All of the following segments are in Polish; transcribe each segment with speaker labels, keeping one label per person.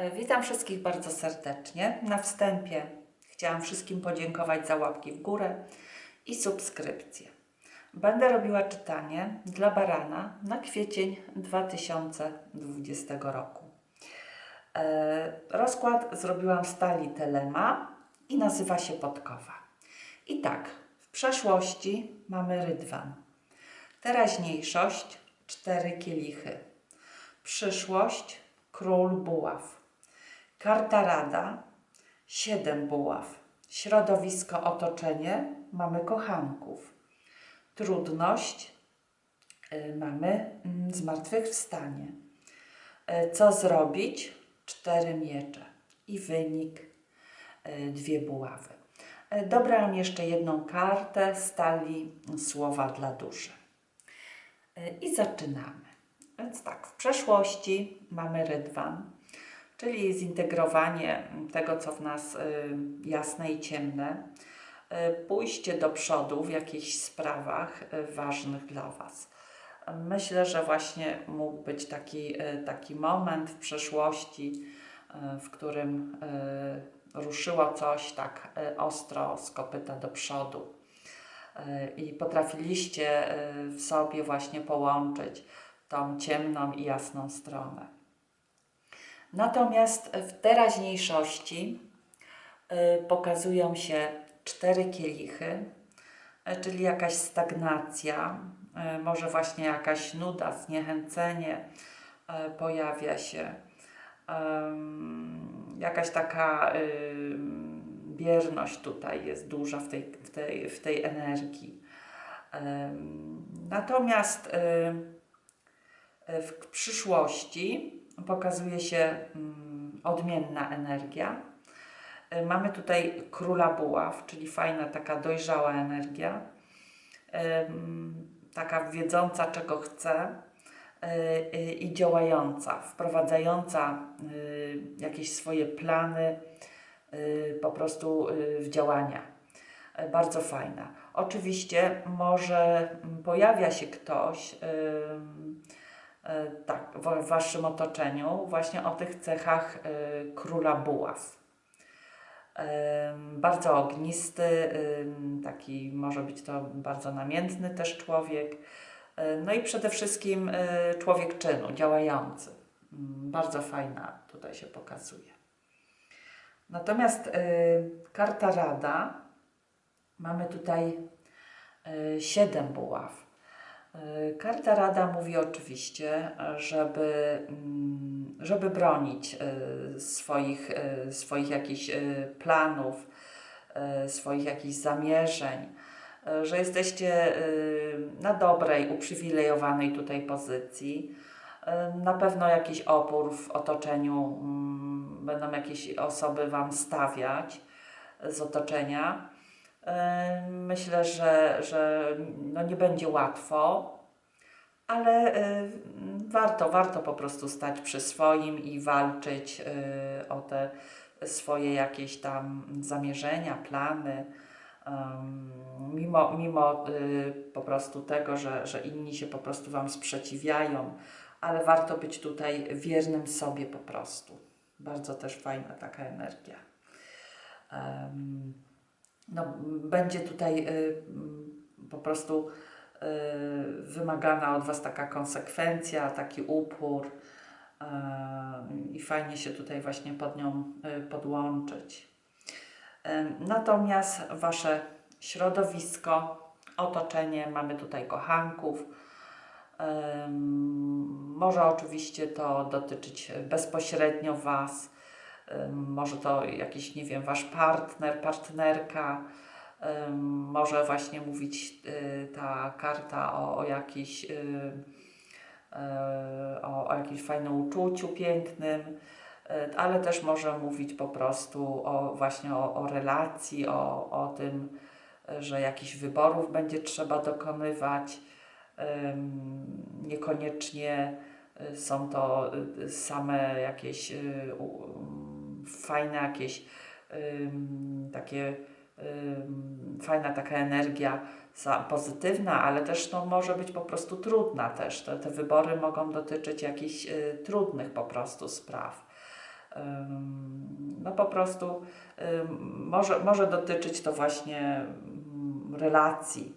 Speaker 1: E, Witam wszystkich bardzo serdecznie. Na wstępie chciałam wszystkim podziękować za łapki w górę i subskrypcję. Będę robiła czytanie dla barana na kwiecień 2020 roku. E, Rozkład zrobiłam z talii Telema i nazywa się Podkowa. I tak, w przeszłości mamy rydwan, teraźniejszość cztery kielichy, przyszłość król buław, karta rada siedem buław, środowisko otoczenie mamy kochanków, trudność y, mamy mm, zmartwychwstanie. Y, Co zrobić? Cztery miecze i wynik y, dwie buławy. Dobrałam jeszcze jedną kartę z talii słowa dla duszy. I zaczynamy. Więc tak, w przeszłości mamy rydwan, czyli zintegrowanie tego, co w nas y, jasne i ciemne, y, pójście do przodu w jakichś sprawach y, ważnych dla Was. Myślę, że właśnie mógł być taki, taki moment w przeszłości, w którym ruszyło coś tak ostro z kopyta do przodu. I potrafiliście w sobie właśnie połączyć tą ciemną i jasną stronę. Natomiast w teraźniejszości y, pokazują się cztery kielichy, y, czyli jakaś stagnacja, y, może właśnie jakaś nuda, zniechęcenie pojawia się, jakaś taka bierność tutaj jest duża w tej, w tej, w tej energii. Natomiast w przyszłości pokazuje się mm, odmienna energia. Y, Mamy tutaj króla buław, czyli fajna, taka dojrzała energia, Ym, taka wiedząca, czego chce y, y, i działająca, wprowadzająca y, jakieś swoje plany y, po prostu y, w działania. Y, Bardzo fajna. Oczywiście może mm, pojawia się ktoś e, tak, w waszym otoczeniu właśnie o tych cechach e, króla buław. Em, Bardzo ognisty, taki może być to bardzo namiętny też człowiek. E, No i przede wszystkim e, człowiek czynu, działający. Mm, Bardzo fajna tutaj się pokazuje. Natomiast e, karta rada, mamy tutaj e, siedem buław. Y, Karta Rada mówi oczywiście, żeby, mm, żeby bronić y, swoich, y, swoich jakichś planów, swoich jakichś zamierzeń, że jesteście na dobrej, uprzywilejowanej tutaj pozycji. Na pewno jakiś opór w otoczeniu mm, będą jakieś osoby Wam stawiać z otoczenia. Myślę, że, że no nie będzie łatwo, ale yy, warto, warto po prostu stać przy swoim i walczyć yy, o te swoje jakieś tam zamierzenia, plany. Mimo, mimo yy, po prostu tego, że, że inni się po prostu Wam sprzeciwiają, ale warto być tutaj wiernym sobie po prostu. Bardzo też fajna taka energia. Em, no, będzie tutaj y, m, po prostu y, wymagana od Was taka konsekwencja, taki upór y, i fajnie się tutaj właśnie pod nią y, podłączyć. Em, Natomiast Wasze środowisko, otoczenie, mamy tutaj kochanków. Em, Może oczywiście to dotyczyć bezpośrednio Was. Może to jakiś, nie wiem, wasz partner, partnerka. Może właśnie mówić y, ta karta o, o jakiejś. y, y, o, o jakimś fajnym uczuciu pięknym, ale też może mówić po prostu o właśnie o, o relacji, o, o tym, że jakichś wyborów będzie trzeba dokonywać. Niekoniecznie są to same jakieś fajne, jakieś takie fajna taka energia pozytywna, ale też no, może być po prostu trudna też. Te, te wybory mogą dotyczyć jakichś y, trudnych po prostu spraw. Ym, No po prostu może, może dotyczyć to właśnie ym, relacji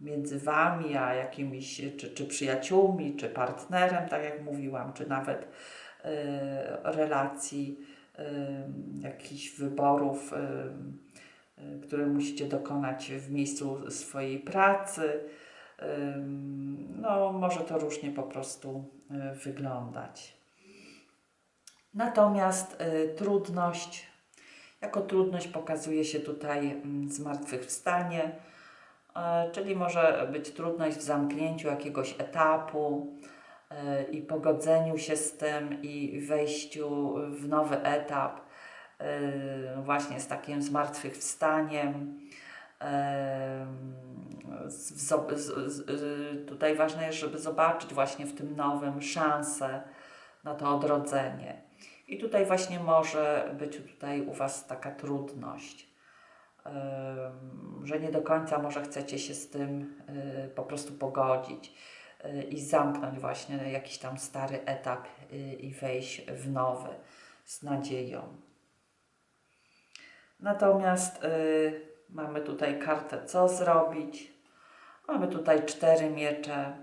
Speaker 1: między Wami, a jakimiś czy, czy przyjaciółmi, czy partnerem, tak jak mówiłam, czy nawet relacji, ym, jakichś wyborów, y, które musicie dokonać w miejscu swojej pracy. No, może to różnie po prostu wyglądać. Natomiast trudność, jako trudność pokazuje się tutaj mm, zmartwychwstanie, czyli może być trudność w zamknięciu jakiegoś etapu i pogodzeniu się z tym i wejściu w nowy etap, y, właśnie z takim zmartwychwstaniem. Y, tutaj ważne jest, żeby zobaczyć właśnie w tym nowym szansę na to odrodzenie. I tutaj właśnie może być tutaj u Was taka trudność, że nie do końca może chcecie się z tym po prostu pogodzić i zamknąć właśnie jakiś tam stary etap y, i wejść w nowy z nadzieją. Natomiast y, mamy tutaj kartę co zrobić. Mamy tutaj cztery miecze.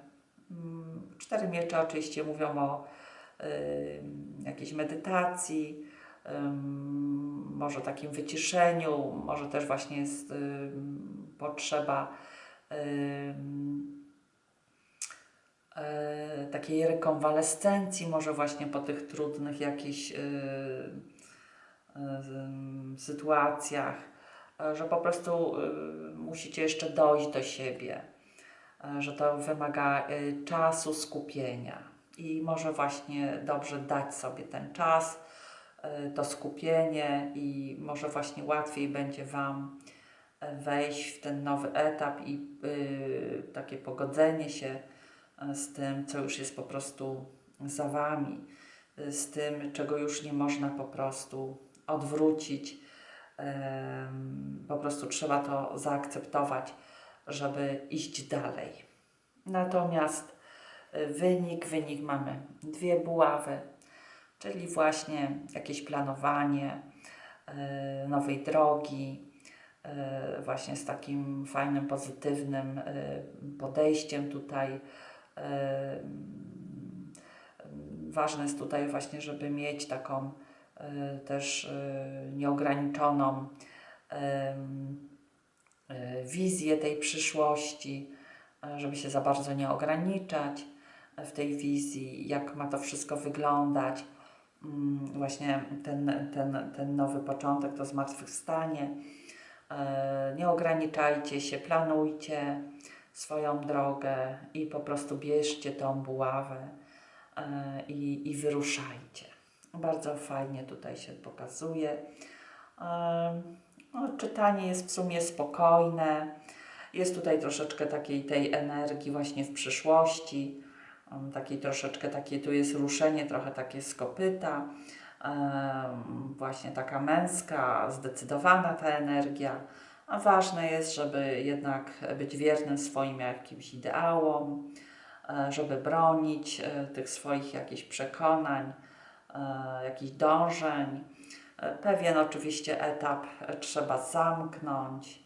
Speaker 1: Mm, Cztery miecze oczywiście mówią o y, jakiejś medytacji, ym, może takim wyciszeniu, może też właśnie jest potrzeba takiej rekonwalescencji, może właśnie po tych trudnych jakichś y, ym, sytuacjach, e, że po prostu musicie jeszcze dojść do siebie, e, że to wymaga czasu, skupienia. I może właśnie dobrze dać sobie ten czas, to skupienie i może właśnie łatwiej będzie Wam e, wejść w ten nowy etap i takie pogodzenie się e, z tym, co już jest po prostu za Wami, y, z tym, czego już nie można po prostu odwrócić. Po prostu trzeba to zaakceptować, żeby iść dalej. Natomiast y, wynik, wynik mamy dwie buławy, czyli właśnie jakieś planowanie nowej drogi, właśnie z takim fajnym, pozytywnym podejściem tutaj. Ważne jest tutaj właśnie, żeby mieć taką y, też y, nieograniczoną y, wizję tej przyszłości, żeby się za bardzo nie ograniczać w tej wizji, jak ma to wszystko wyglądać. Mm, Właśnie ten, ten, ten nowy początek, to zmartwychwstanie. E, Nie ograniczajcie się, planujcie swoją drogę i po prostu bierzcie tą buławę e, i, i wyruszajcie. Bardzo fajnie tutaj się pokazuje. E, No, czytanie jest w sumie spokojne. Jest tutaj troszeczkę takiej tej energii właśnie w przyszłości. Takiej troszeczkę takie, tu jest ruszenie, trochę takie z kopyta. Em, Właśnie taka męska, zdecydowana ta energia. A ważne jest, żeby jednak być wiernym swoim jakimś ideałom, e, żeby bronić e, tych swoich jakichś przekonań, e, jakichś dążeń. Pewien oczywiście etap trzeba zamknąć.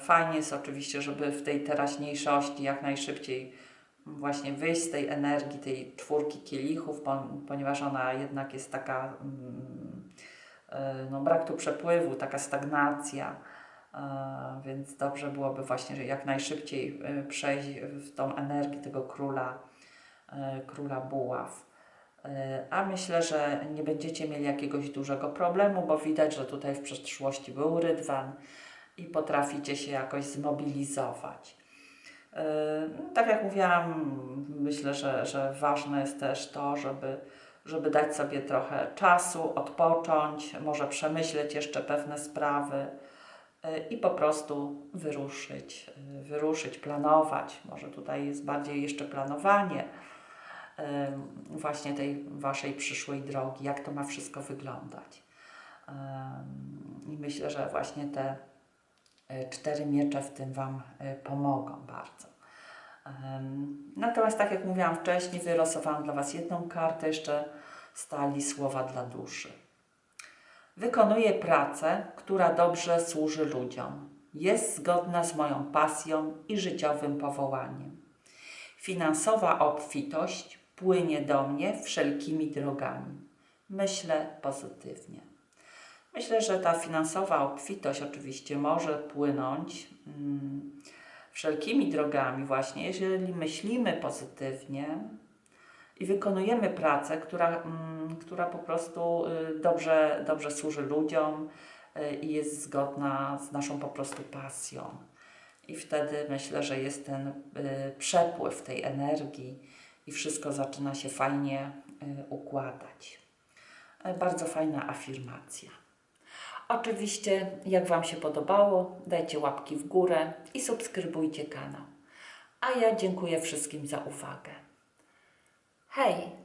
Speaker 1: Fajnie jest oczywiście, żeby w tej teraźniejszości jak najszybciej właśnie wyjść z tej energii, tej czwórki kielichów, po, ponieważ ona jednak jest taka, mm, no brak tu przepływu, taka stagnacja, więc dobrze byłoby właśnie jak najszybciej e, przejść w tą energię tego króla, e, króla buław. E, A myślę, że nie będziecie mieli jakiegoś dużego problemu, bo widać, że tutaj w przeszłości był rydwan i potraficie się jakoś zmobilizować. Yy, Tak jak mówiłam, myślę, że, że ważne jest też to, żeby, żeby dać sobie trochę czasu, odpocząć, może przemyśleć jeszcze pewne sprawy i po prostu wyruszyć, yy, wyruszyć, planować. Może tutaj jest bardziej jeszcze planowanie yy, właśnie tej waszej przyszłej drogi, jak to ma wszystko wyglądać. I myślę, że właśnie te y, cztery miecze w tym Wam pomogą bardzo. Natomiast tak jak mówiłam wcześniej, wylosowałam dla Was jedną kartę jeszcze stali słowa dla duszy. Wykonuję pracę, która dobrze służy ludziom. Jest zgodna z moją pasją i życiowym powołaniem. Finansowa obfitość płynie do mnie wszelkimi drogami. Myślę pozytywnie. Myślę, że ta finansowa obfitość oczywiście może płynąć mm, wszelkimi drogami, właśnie jeżeli myślimy pozytywnie i wykonujemy pracę, która, mm, która po prostu y, dobrze, dobrze służy ludziom y, i jest zgodna z naszą po prostu pasją. I wtedy myślę, że jest ten y, przepływ tej energii i wszystko zaczyna się fajnie układać. E, Bardzo fajna afirmacja. Oczywiście, jak Wam się podobało, dajcie łapki w górę i subskrybujcie kanał. A ja dziękuję wszystkim za uwagę. Hey,